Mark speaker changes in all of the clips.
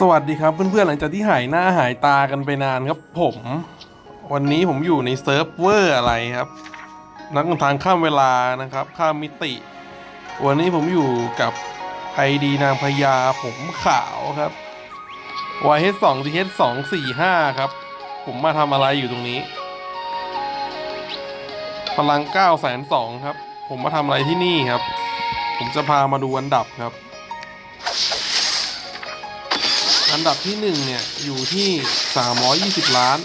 Speaker 1: สวัสดีครับเพื่อนๆหลังจากที่หายหน้าหายตากันไปนานครับผม วันนี้ผมอยู่ในเซิร์ฟเวอร์อะไรครับ นักทางข้ามเวลานะครับ ข้ามมิติ วันนี้ผมอยู่กับไอดีนางพญาผมขาวครับ YH2 TH2 45ครับ ผมมาทำอะไรอยู่ตรงนี้ พลัง9แสนสองครับ ผมมาทำอะไรที่นี่ครับ ผมจะพามาดูอันดับครับ อันดับที่หนึ่งเนี่ย อยู่ที่ 320 ล้าน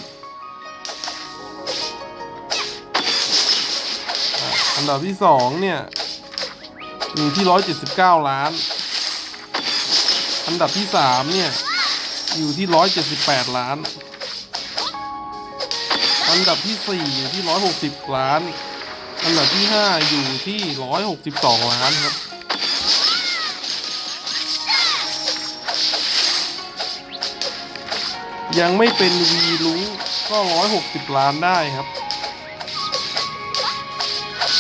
Speaker 1: อะอันดับที่สองเนี่ย อยู่ที่ 179 ล้าน อันดับที่สามเนี่ย อยู่ที่ 178 ล้าน อันดับที่สี่อยู่ที่ 160 ล้าน อันดับที่ห้าอยู่ที่ 162 ล้านครับ ยังไม่เป็นวีลุงก็ร้อยหกสิบล้านได้ครับ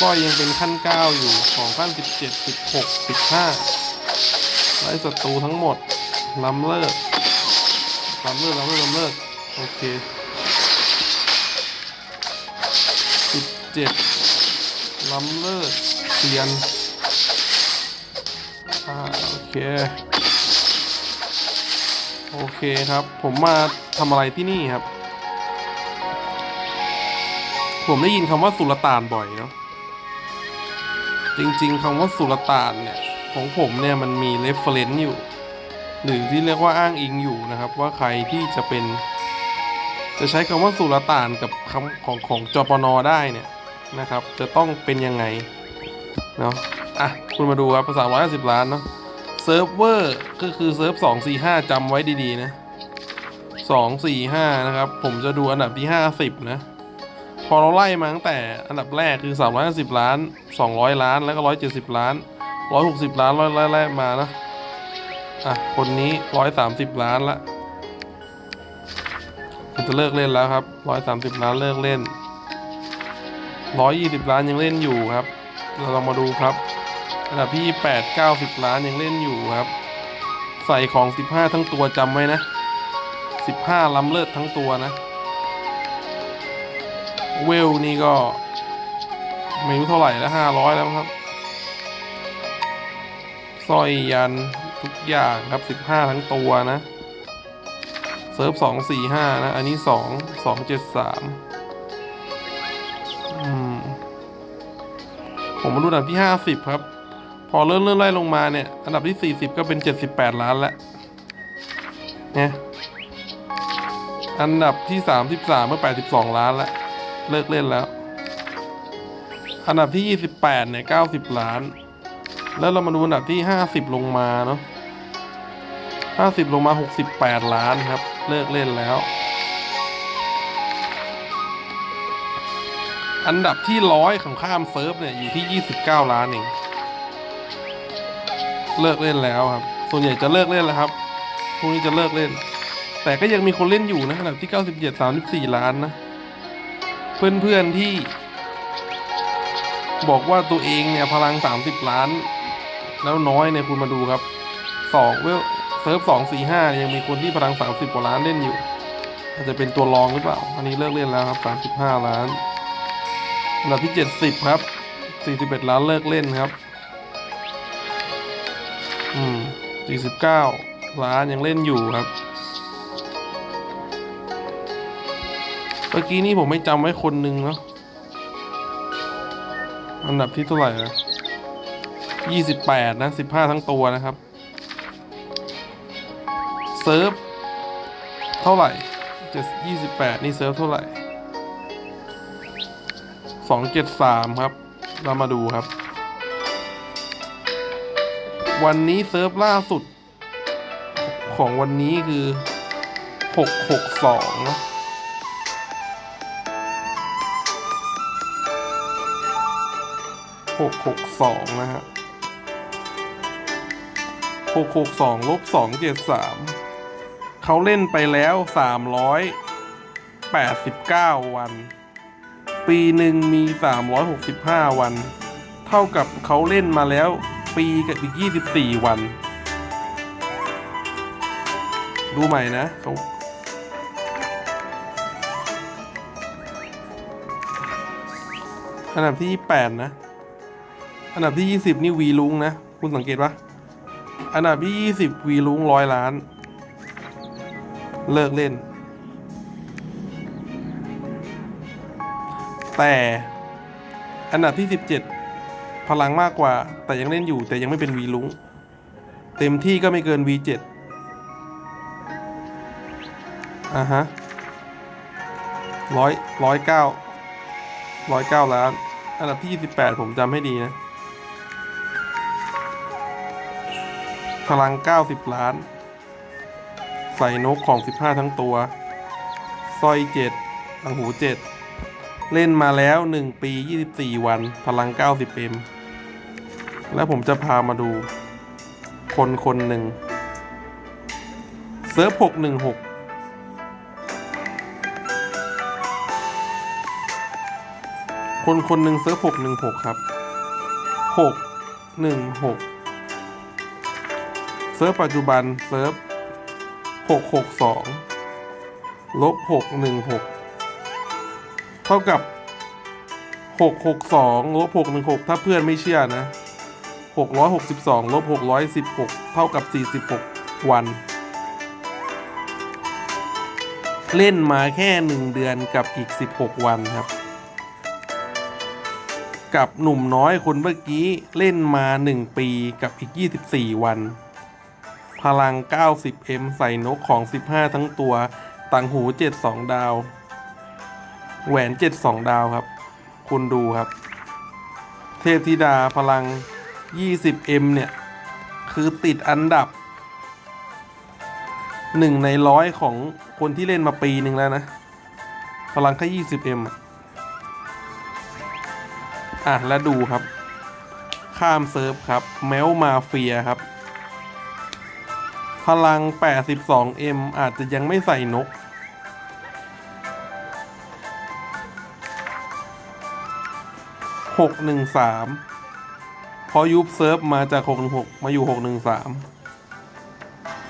Speaker 1: ก็ยังเป็นขั้นเก้าอยู่ของขั้นสิบเจ็ดสิบหกสิบห้าไล่ศัตรูทั้งหมดล้ำเลิกล้ำเลิกล้ำเลิกล้ำเลิกโอเคสิบเจ็ดล้ำเลิกเซียนอ่าโอเค โอเคครับ ผมมาทำอะไรที่นี่ครับ ผมได้ยินคำว่าสุลต่านบ่อยเนาะจริงๆคำว่าสุลต่านเนี่ย ของผมเนี่ยมันมีเรฟเฟรนซ์อยู่ หรือที่เรียกว่าอ้างอิงอยู่นะครับ ว่าใครที่จะเป็น จะใช้คำว่าสุลต่านกับคำของของจปนได้เนี่ยนะครับ จะต้องเป็นยังไงเนาะอะคุณมาดูครับภาษาร้อยสิบล้านเนาะ เซิร์ฟเวอร์ก็คือเซิร์ฟสองสี่ห้าจำไว้ดีๆนะสองสี่ห้านะครับ ผมจะดูอันดับที่ห้าสิบนะ พอเราไล่มาตั้งแต่อันดับแรกคือสามร้อยสิบล้านสองร้อยล้านแล้วก็ร้อยเจ็ดสิบล้านร้อยหกสิบล้านร้อยไล่มานะอะ คนนี้ร้อยสามสิบล้านละผมจะเลิกเล่นแล้วครับร้อยสามสิบล้านเลิกเล่นร้อยยี่สิบล้านยังเล่นอยู่ครับ เราลองมาดูครับ อันดับที่แปดเก้าสิบล้านยังเล่นอยู่ครับ ใส่ของสิบห้าทั้งตัวจำไว้นะสิบห้าล้ำเลิศทั้งตัวนะ เวลนี่ก็ ไม่รู้เท่าไหร่แล้วห้าร้อยแล้วครับสร้อยยันทุกอย่างครับสิบห้าทั้งตัวนะ เซิร์ฟสองสี่ห้านะ อันนี้สองสองเจ็ดสามมผมมาดูอันดับที่ห้าสิบครับ พอเลื่อนเลื่อนไล่ลงมาเนี่ย อันดับที่สี่สิบก็เป็นเจ็ดสิบแปดล้านแล้วเนี่ยอันดับที่สามสิบสามเมื่อแปดสิบสองล้านแล้ว เลิกเล่นแล้ว อันดับที่ยี่สิบแปดเนี่ยเก้าสิบล้าน แล้วเรามาดูอันดับที่ห้าสิบลงมาเนาะห้าสิบลงมาหกสิบแปดล้านครับ เลิกเล่นแล้ว อันดับที่ร้อยของข้ามเซิร์ฟเนี่ย อยู่ที่ 29 ล้านเอง เลิกเล่นแล้วครับ ส่วนใหญ่จะเลิกเล่นแล้วครับ พวกนี้จะเลิกเล่น แต่ก็ยังมีคนเล่นอยู่นะอันดับที่ 97 34 ล้านนะ เพื่อนๆที่ บอกว่าตัวเองเนี่ยพลัง 30 ล้าน แล้วน้อยเนี่ยคุณมาดูครับสองเวลเซิร์ฟสองสี่ห้ายังมีคนที่พลัง 30 กว่าล้านเล่นอยู่อาจจะเป็นตัวรองหรือเปล่า อันนี้เลิกเล่นแล้วครับ 35 ล้าน อันดับที่ 70 ครับ 41 ล้านเลิกเล่นครับ อืม49ล้านยังเล่นอยู่ครับ เมื่อกี้นี่ผมไม่จำไว้คนหนึ่งเนาะอันดับที่เท่าไหร่นะ28นะ15ทั้งตัวนะครับ เซิร์ฟ เท่าไหร่7 28นี่เซิร์ฟเท่าไหร่สองเจ็ดสามครับ เรามาดูครับ วันนี้เซิร์ฟล่าสุด ของวันนี้คือหกหกสองนะหกหกสองนะฮะหกหกสองลบสองเจ็ดสามเขาเล่นไปแล้วสามร้อยแปดสิบเก้าวัน ปีหนึ่งมี365วัน เท่ากับเขาเล่นมาแล้ว ปีกับอีก 24 วัน ดูใหม่นะเขาอันดับที่ 28 นะ อันดับที่ 20 นี่วีลุงนะ คุณสังเกตปะอันดับที่ 20 วีลุงร้อยล้าน เลิกเล่น แต่ อันดับที่ 17 พลังมากกว่า แต่ยังเล่นอยู่แต่ยังไม่เป็นวีลุงเต็มที่ก็ไม่เกิน V7 อ่าฮะร้อยร้อยเก้าร้อยเก้าล้าน อันดับที่28ผมจำให้ดีนะ พลัง90ล้าน ใส่นกของ15ทั้งตัวสร้อย7ตังหู7เล่นมาแล้ว1ปี24วัน พลัง 90M แล้วผมจะพามาดู คนคนหนึ่งเซิร์ฟ616คนคนหนึ่งเซิร์ฟ616ครับ616เซิร์ฟปัจจุบันเซิร์ฟ662ลบ616เท่ากับ662ลบ616ถ้าเพื่อนไม่เชื่อนะ 662ลบ616 เท่ากับ 46 วัน เล่นมาแค่ 1 เดือนกับอีก 16 วันครับ กับหนุ่มน้อยคนเมื่อกี้เล่นมา 1 ปีกับอีก 24 วัน พลัง 90M ใส่นกของ 15 ทั้งตัว ต่างหู 72 ดาว แหวน 72 ดาวครับ คุณดูครับ เทพธิดาพลัง 20M เนี่ย คือติดอันดับหนึ่งในร้อยของคนที่เล่นมาปีหนึ่งแล้วนะ พลังแค่ 20M อะอะ แล้วดูครับ ข้ามเซิร์ฟครับ แมวมาเฟียครับ พลัง 82M อาจจะยังไม่ใส่นกหกหนึ่งสาม พอยุบเซิร์ฟมาจากหกหนึ่งหกมาอยู่หกหนึ่งสาม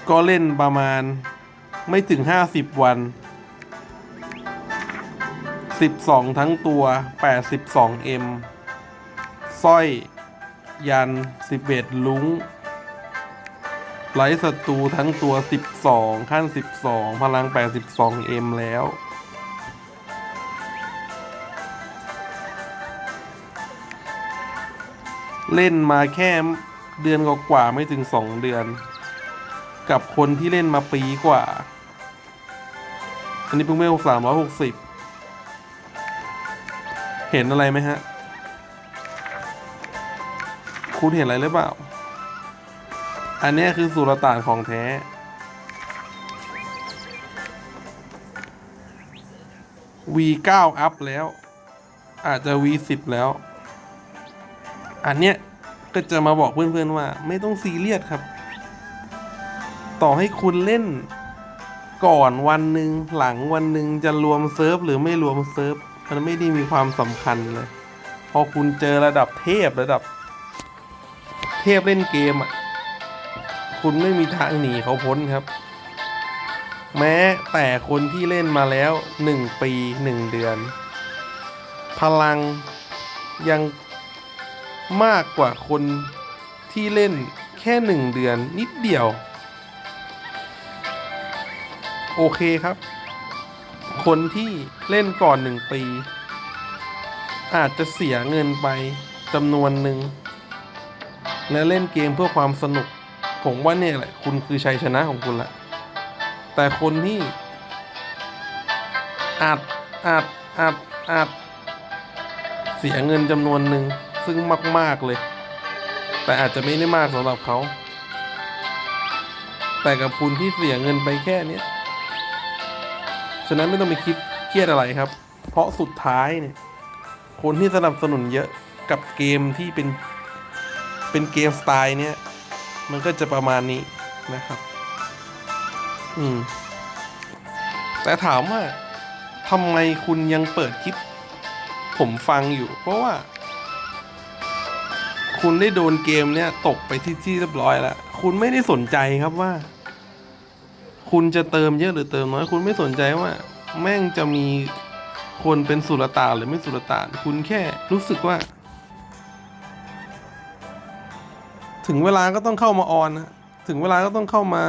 Speaker 1: ก็เล่นประมาณไม่ถึงห้าสิบวันสิบสองทั้งตัวแปดสิบสร้อย ยันสิบเอ็ดลุงไลท์ศัตรูทั้งตัวสิบสองขั้นสิบสองพลังแปดสิบสองเอ็มแล้ว เล่นมาแค่เดือนกว่าไม่ถึงสองเดือน กับคนที่เล่นมาปีกว่า อันนี้เพิ่งเวลสามร้อยหกสิบเห็นอะไรไหมฮะ คุณเห็นอะไรหรือเปล่า อันนี้คือสุรต่านของแท้ V9 อัพแล้ว อาจจะ V10 แล้ว อันเนี้ยก็จะมาบอกเพื่อนๆว่าไม่ต้องซีเรียสครับ ต่อให้คุณเล่นก่อนวันหนึ่งหลังวันหนึ่งจะรวมเซิร์ฟหรือไม่รวมเซิร์ฟมันไม่ได้มีความสำคัญเลย พอคุณเจอระดับเทพระดับ เทพเล่นเกมอะ คุณไม่มีทางหนีเขาพ้นครับ แม้แต่คนที่เล่นมาแล้วหนึ่งปีหนึ่งเดือน พลังยัง มากกว่าคนที่เล่นแค่หนึ่งเดือนนิดเดียว โอเคครับ คนที่เล่นก่อนหนึ่งปี อาจจะเสียเงินไปจำนวนหนึ่ง และเล่นเกมเพื่อความสนุก ผมว่าเนี่ยแหละ คุณคือชัยชนะของคุณละแต่คนที่อัดอัดอัดอัดเสียเงินจำนวนหนึ่ง ซึ่งมาก ๆ เลย แต่อาจจะไม่ได้มากสำหรับเขา แต่กับคุณที่เสียเงินไปแค่นี้ฉะนั้นไม่ต้องไปคิดเครียดอะไรครับ เพราะสุดท้ายเนี่ย คนที่สนับสนุนเยอะกับเกมที่เป็นเป็นเกมสไตล์เนี้ยมันก็จะประมาณนี้นะครับ อืม แต่ถามว่าทำไมคุณยังเปิดคลิป ผมฟังอยู่ เพราะว่า คุณได้โดนเกมเนี้ยตกไปที่ที่เรียบร้อยแล้ว คุณไม่ได้สนใจครับว่า คุณจะเติมเยอะหรือเติมน้อย คุณไม่สนใจว่า แม่งจะมีคนเป็นสุลต่านหรือไม่สุลต่าน คุณแค่รู้สึกว่า ถึงเวลาก็ต้องเข้ามาออนนะถึงเวลาก็ต้องเข้ามา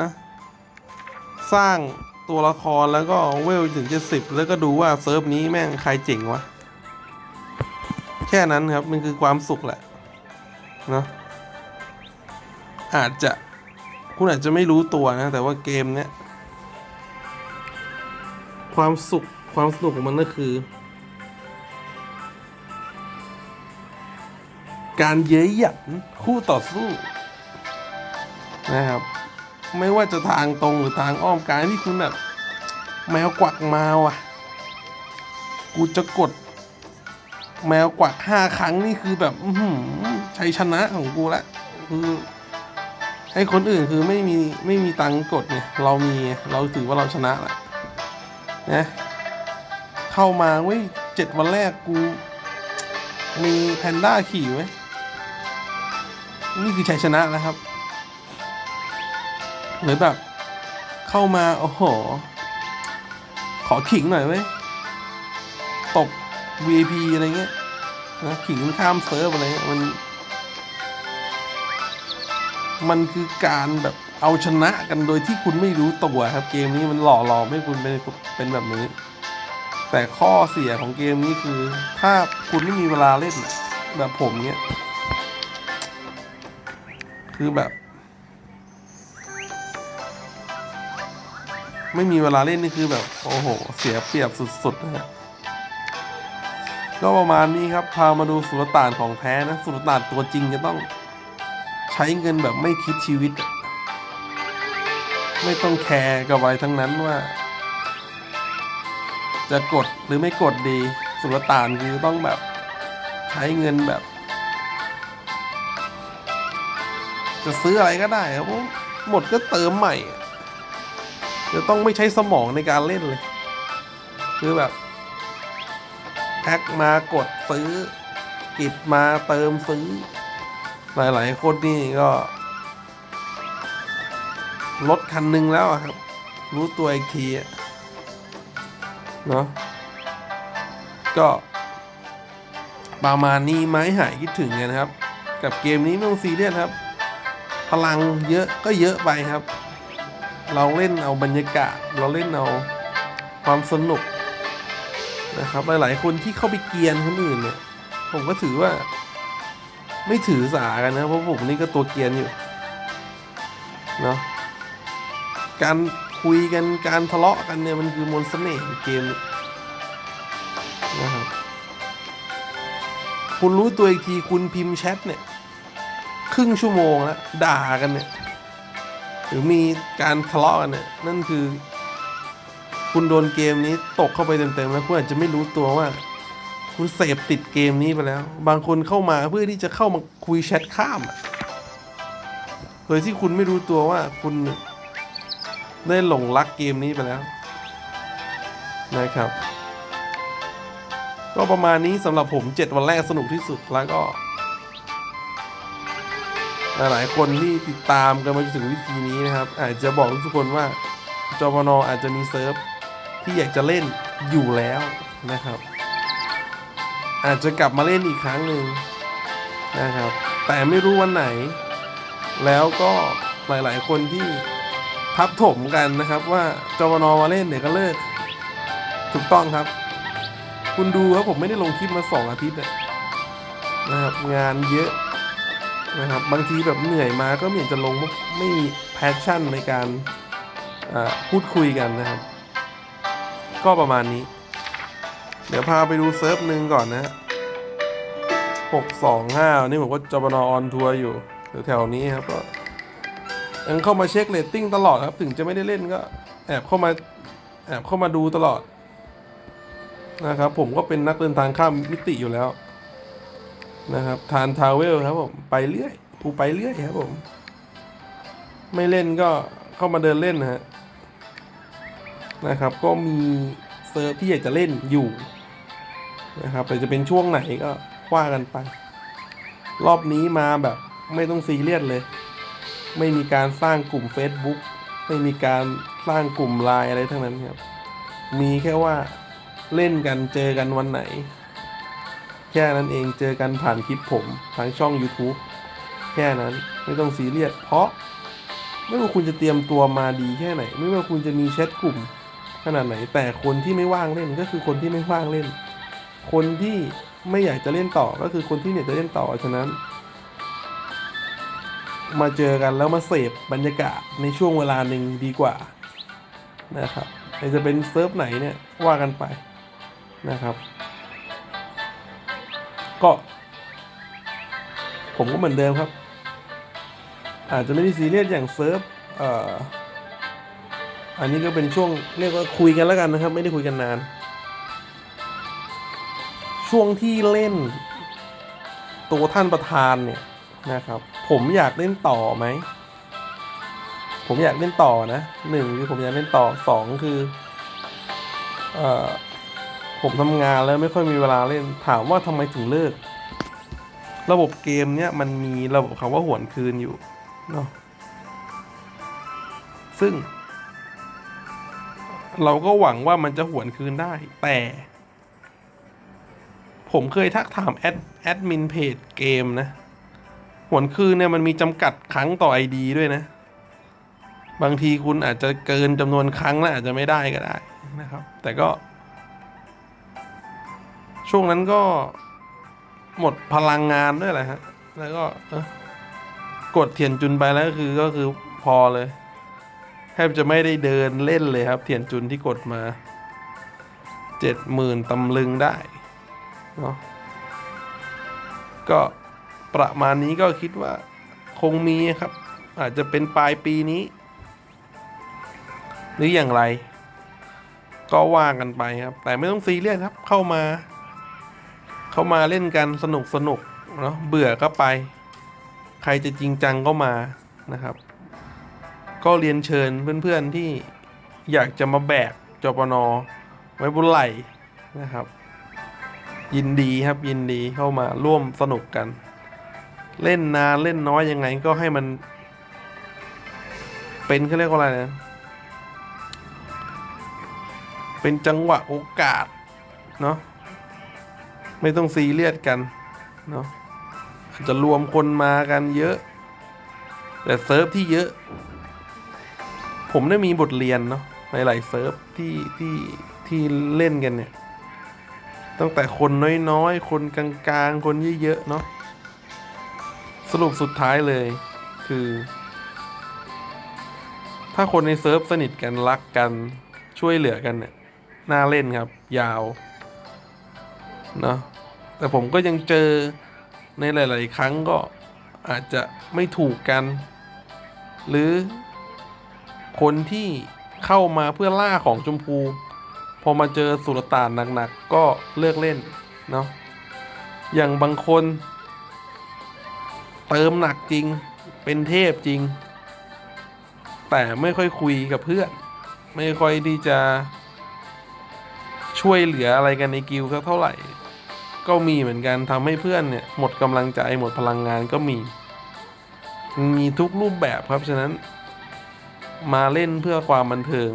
Speaker 1: สร้างตัวละครแล้วก็เวลถึงจะสิบแล้วก็ดูว่าเซิร์ฟนี้แม่งใครเจ๋งวะ แค่นั้นครับมันคือความสุขแหละ นะอาจจะคุณอาจจะไม่รู้ตัวนะ แต่ว่าเกมเนี้ยความสุขความสนุกของมันก็คือ การเย้ยหยันคู่ต่อสู้นะครับ ไม่ว่าจะทางตรงหรือทางอ้อมการที่คุณแบบแมวกวักมาว่ะ กูจะกด แมวกวักห้าครั้งนี่คือแบบอือหือชัยชนะของกูละคือให้คนอื่นคือไม่มีไม่มีตังค์กดไงเรามีเราถือว่าเราชนะแหละนะเข้ามาเว้ยเจ็ดวันแรกกู มีแพนด้าขี่ไว้นี่คือชัยชนะแล้วครับหรือแบบ เข้ามา โอ้โห ขอขิงหน่อยเว้ยตบ VIP อะไรเงี้ยนะขิงข้ามเซิร์ฟอะไรเงี้ยมัน มันคือการแบบเอาชนะกันโดยที่คุณไม่รู้ตัวครับ เกมนี้มันหล่อหลอมให้คุณเป็นเป็นแบบนี้ แต่ข้อเสียของเกมนี้คือ ถ้าคุณไม่มีเวลาเล่นแบบผมเนี้ยคือแบบ ไม่มีเวลาเล่นนี่คือแบบ โอ้โห เสียเปรียบสุดๆนะฮะ ก็ประมาณนี้ครับ พามาดูสุลต่านของแท้นะสุลต่านตัวจริงจะต้องใช้เงินแบบไม่คิดชีวิต ไม่ต้องแคร์กับอะไรทั้งนั้นว่า จะกดหรือไม่กดดี สุลต่านคือต้องแบบใช้เงินแบบ จะซื้ออะไรก็ได้ครับผมหมดก็เติมใหม่ จะต้องไม่ใช้สมองในการเล่นเลย คือแบบ แพ็กมากดซื้อ กิบมาเติมซื้อ หลายๆคนนี่ก็รถคันหนึ่งแล้วครับ รู้ตัวอีกทีเนาะก็ประมาณนี้ไม้หายคิดถึงกันนะครับ กับเกมนี้ไม่ต้องซีเรียสครับ พลังเยอะก็เยอะไปครับ เราเล่นเอาบรรยากาศ เราเล่นเอาความสนุก นะครับหลายๆคนที่เข้าไปเกียนคนอื่นเนี่ยผมก็ถือว่า ไม่ถือสากันนะเพราะผมนี่ก็ตัวเกียนอยู่เนาะการคุยกันการทะเลาะกันเนี่ยมันคือมนต์เสน่ห์ของเกมนี้นะครับคุณรู้ตัวอีกทีคุณพิมพ์แชทเนี่ย ครึ่งชั่วโมงแล้วด่ากันเนี่ย หรือมีการทะเลาะกันเนี่ยนั่นคือ คุณโดนเกมนี้ตกเข้าไปเต็มๆแล้วคุณอาจจะไม่รู้ตัวว่า คุณเสพติดเกมนี้ไปแล้ว บางคนเข้ามาเพื่อที่จะเข้ามาคุยแชทข้ามโดยที่คุณไม่รู้ตัวว่าคุณได้หลงรักเกมนี้ไปแล้วนะครับ ก็ประมาณนี้สำหรับผม 7 วันแรกสนุกที่สุดแล้วก็หลายๆคนที่ติดตามกันมาจนถึงวิธีนี้นะครับ อาจจะบอกทุกคนว่าจปนอาจจะมีเซิร์ฟ ที่อยากจะเล่นอยู่แล้วนะครับ อาจจะกลับมาเล่นอีกครั้งหนึ่งนะครับ แต่ไม่รู้วันไหน แล้วก็หลายๆ คนที่ทับถมกันนะครับ ว่าจปนมาเล่นเดี๋ยวก็เลิกถูกต้องครับ คุณดูครับผมไม่ได้ลงคลิปมาสองอาทิตย์นะครับงานเยอะนะครับบางทีแบบเหนื่อยมาก็ไม่เห็นจะลงไม่มีแพชชั่นในการพูดคุยกันนะครับ ก็ประมาณนี้ เดี๋ยวพาไปดูเซิร์ฟหนึ่งก่อนนะหกสองห้านี่ผมก็จบนออนทัวร์อยู่แถวๆนี้ครับก็ยังเข้ามาเช็คเรตติ้งตลอดครับ ถึงจะไม่ได้เล่นก็ แอบเข้ามาแอบเข้ามาดูตลอดนะครับ ผมก็เป็นนักเดินทางข้ามมิติอยู่แล้ว นะครับทานทาวเวลครับผมไปเรื่อยกูไปเรื่อยครับผม ไม่เล่นก็เข้ามาเดินเล่นนะฮะ นะครับ ก็มีเซิร์ฟที่อยากจะเล่นอยู่นะครับแต่จะเป็นช่วงไหนก็ว่ากันไป รอบนี้มาแบบไม่ต้องซีเรียสเลย ไม่มีการสร้างกลุ่ม Facebook ไม่มีการสร้างกลุ่มไลน์อะไรทั้งนั้นครับ มีแค่ว่าเล่นกันเจอกันวันไหน แค่นั้นเองเจอกันผ่านคลิปผมทางช่อง YouTube แค่นั้นไม่ต้องซีเรียสเพราะไม่ว่าคุณจะเตรียมตัวมาดีแค่ไหน ไม่ว่าคุณจะมีแชทกลุ่ม ขนาดไหน แต่คนที่ไม่ว่างเล่นก็คือคนที่ไม่ว่างเล่น คนที่ไม่อยากจะเล่นต่อก็คือคนที่เนี่ยจะเล่นต่อฉะนั้น มาเจอกันแล้วมาเสพบรรยากาศในช่วงเวลาหนึ่งดีกว่านะครับใครจะเป็นเซิร์ฟไหนเนี่ยว่ากันไปนะครับ ก็ ผมก็เหมือนเดิมครับ อาจจะไม่ได้ซีเรียสอย่างเซิร์ฟเอ่อ อันนี้ก็เป็นช่วงเรียกว่าคุยกันแล้วกันนะครับ ไม่ได้คุยกันนาน ช่วงที่เล่น ตัวท่านประธานเนี่ยนะครับ ผมอยากเล่นต่อไหมผมอยากเล่นต่อนะหนึ่งคือผมอยากเล่นต่อสองคือเอ่อผมทำงานแล้วไม่ค่อยมีเวลาเล่นถามว่าทำไมถึงเลิก ระบบเกมเนี่ยมันมีระบบคำว่าหวนคืนอยู่เนาะซึ่ง เราก็หวังว่ามันจะหวนคืนได้ แต่ ผมเคยทักถามแอดแอดมินเพจเกมนะ หวนคืนเนี่ยมันมีจำกัดครั้งต่อ ID ด้วยนะ บางทีคุณอาจจะเกินจำนวนครั้งแล้วอาจจะไม่ได้ก็ได้นะครับ แต่ก็ ช่วงนั้นก็หมดพลังงานด้วยแหละฮะ แล้วก็กดเทียนจุนไปแล้วก็คือก็คือพอเลย แทบจะไม่ได้เดินเล่นเลยครับ เทียนจุนที่กดมาเจ็ดหมื่นตำลึงได้เนาะก็ประมาณนี้ก็คิดว่าคงมีครับ อาจจะเป็นปลายปีนี้ หรืออย่างไร ก็ว่ากันไปครับ แต่ไม่ต้องซีเรียสครับเข้ามา เข้ามาเล่นกันสนุกสนุกเนาะเบื่อก็ไป ใครจะจริงจังก็มานะครับ ก็เรียนเชิญเพื่อนๆที่อยากจะมาแบกจปนไว้บนไหลนะครับ ยินดีครับยินดีเข้ามาร่วมสนุกกัน เล่นนานเล่นน้อยยังไงก็ให้มัน เป็นเขาเรียกว่าอะไรนะเป็นจังหวะโอกาสเนาะไม่ต้องซีเรียสกันเนาะอาจจะรวมคนมากันเยอะ แต่เซิร์ฟที่เยอะ ผมได้มีบทเรียนเนาะในหลายเซิร์ฟที่ที่ที่เล่นกันเนี่ย ตั้งแต่คนน้อยๆ คนกลางๆ คนเยอะๆเนาะสรุปสุดท้ายเลยคือ ถ้าคนในเซิร์ฟสนิทกันรักกันช่วยเหลือกันเนี่ยน่าเล่นครับ ยาวเนาะแต่ผมก็ยังเจอในหลาย ๆ ครั้งก็อาจจะไม่ถูกกัน หรือ คนที่เข้ามาเพื่อล่าของชมพู พอมาเจอสุลต่านหนักๆก็เลิกเล่นเนาะอย่างบางคน เติมหนักจริงเป็นเทพจริง แต่ไม่ค่อยคุยกับเพื่อน ไม่ค่อยที่จะช่วยเหลืออะไรกันในกิลด์สักเท่าไหร่ ก็มีเหมือนกันทำให้เพื่อนเนี่ยหมดกำลังใจหมดพลังงานก็มี มีทุกรูปแบบครับฉะนั้น มาเล่นเพื่อความบันเทิง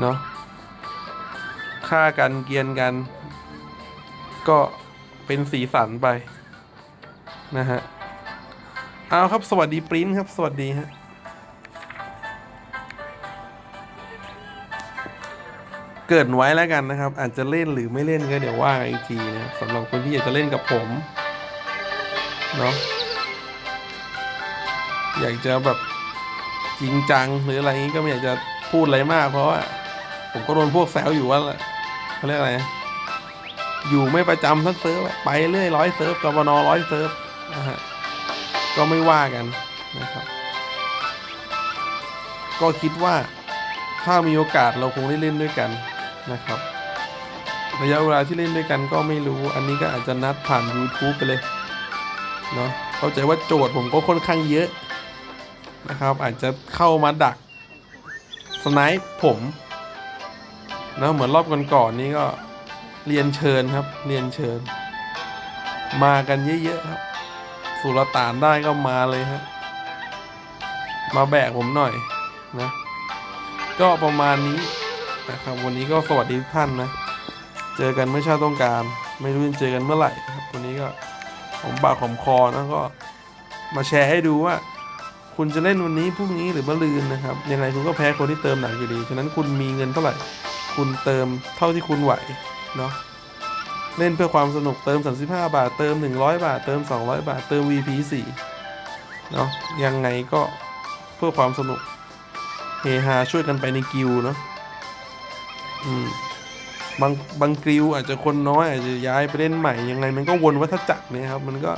Speaker 1: เนาะฆ่ากันเกียนกัน ก็เป็นสีสันไป นะฮะ เอาครับสวัสดีปริ้นครับ สวัสดีฮะเกิดไว้แล้วกันนะครับ อาจจะเล่นหรือไม่เล่นก็เดี๋ยวว่ากันอีกทีนะสำหรับคนที่อยากจะเล่นกับผม เนาะอยากจะแบบ จริงจังหรืออะไรนี้ก็ไม่อยากจะพูดอะไรมาก เพราะว่าผมก็โดนพวกแซวอยู่ว่าเขาเรียกอะไร อยู่ไม่ประจำทั้งเซิร์ฟไปเรื่อยร้อยเซิร์ฟกบนร้อยเซิร์ฟนะฮะก็ไม่ว่ากันนะครับ ก็คิดว่าถ้ามีโอกาสเราคงได้เล่นด้วยกันนะครับระยะเวลาที่เล่นด้วยกันก็ไม่รู้ อันนี้ก็อาจจะนัดผ่าน YouTube ไปเลยเนาะเข้าใจว่าโจทย์ผมก็ค่อนข้างเยอะ นะครับ อาจจะเข้ามาดักสไนป์ผมนะเหมือนรอบก่อนๆนี้ก็เรียนเชิญครับ เรียนเชิญ มากันเยอะๆครับ สุลต่านได้ก็มาเลยฮะมาแบกผมหน่อยนะ ก็ประมาณนี้นะครับ วันนี้ก็สวัสดีทุกท่านนะ เจอกันเมื่อชาติต้องการ ไม่รู้จะเจอกันเมื่อไหร่ครับวันนี้ก็ผมปากผมคอนะก็มาแชร์ให้ดูว่า คุณจะเล่นวันนี้พรุ่งนี้หรือมะรืนนะครับ ยังไงคุณก็แพ้คนที่เติมหนักอยู่ดี ฉะนั้นคุณมีเงินเท่าไหร่ คุณเติมเท่าที่คุณไหวเนาะ เล่นเพื่อความสนุกเติม 35 บาท เติม 100 บาท เติม 200 บาท เติม VP 4เนาะ ยังไงก็เพื่อความสนุก เฮฮาช่วยกันไปในกิวเนาะ อืมบางบางกิวอาจจะคนน้อยอาจจะย้ายไปเล่นใหม่ยังไงมันก็วนวัฏจักรเนี่ยครับ มันก็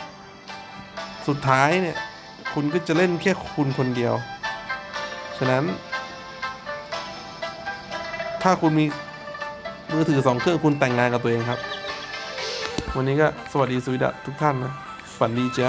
Speaker 1: สุดท้ายเนี่ย คุณก็จะเล่นแค่คุณคนเดียว ฉะนั้น ถ้าคุณมีมือถือสองเครื่องคุณแต่งงานกับตัวเองครับ วันนี้ก็สวัสดีสวีดัทุกท่านนะ ฝันดีจ้า